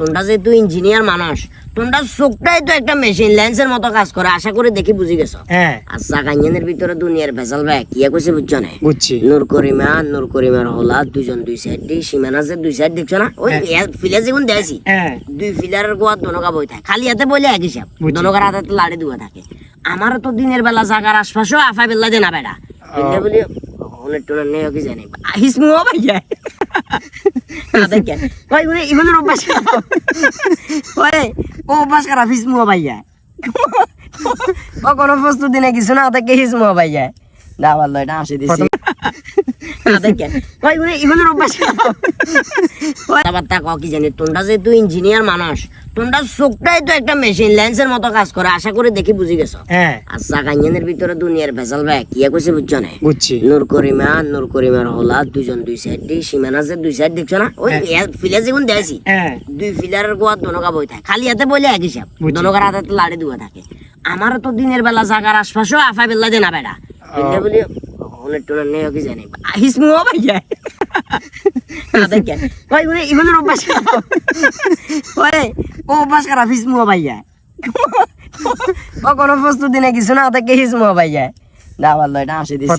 তোমরা যেহেতু ইঞ্জিনিয়ার মানুষ তোমরা চোখটাই তো একটা মেশিন লেন্সের মতো কাজ করে আশা করে দেখি বুঝি গেছো। আচ্ছা কাঞ্জানের ভিতরে দুনিয়ার ভেজাল ভাই কি কইছে বুঝছ না? বুঝছি। নূর করিমা নূর করিমার হলা দুজন দুই সাইড দি সীমানা যে দুই সাইড দেখছ না ওই ফিলে যেগুন দেয়াছি দুই ফিলারের গোয়া দনকা বই থাকে। খালি হাতে বলে এক হিসাব। দনকার হাতে লাড়ি দুয়া থাকে। আমারও তো দিনের বেলা জাগার আশপাশেও আফা বেলা দেনা বেড়া। বলি অনেক টোনের নেই কি জানি? আহিস মুহ ভাই যায়। ভাই উনি ইগুলোর অভ্যাস খারাপ। ওই ও অভ্যাস খারাপ হিস মুহ ভাই যায়। ও কোনো প্রস্তুতি নেই কিছু না থেকে হিস মুহ ভাই যায়। না ভালো এটা আসে দিছি। তা কি জানি তোমরা যেহেতু ইঞ্জিনিয়ার মানুষ তোমরা চোখটাই তো একটা মেশিন লেন্সের মতো কাজ করে আশা করে দেখি বুঝি গেছো। হ্যাঁ। আচ্ছা কাঞ্জানের ভিতরে দুনিয়ার ভেজাল ভাই কি কইছে বুঝছ না? বুঝছি। নূর করিমা নূর করিমার হলা দুজন দুই সাইড দি সীমানা যে দুই সাইড দেখছ না ওই যেগুন দেয়াছি হ্যাঁ। দুই ফিলারের গোয়া দনকা বই থাকে। খালি হাতে বলে এক হিসাব। বুঝছি। দনকার হাতে লাড়ি দুয়া থাকে। আমারও তো দিনের বেলা জাগার আশপাশেও আফা বেলা দেনা বেড়া। বলি অনেক টোনের নেই কি জানি? আহিস মুহ ভাই যায় যায় ও কোনো প্রস্তুতি নেই কিছু না থেকে হিস মুহ ভাই যায় না ভালো এটা আসে দিছি।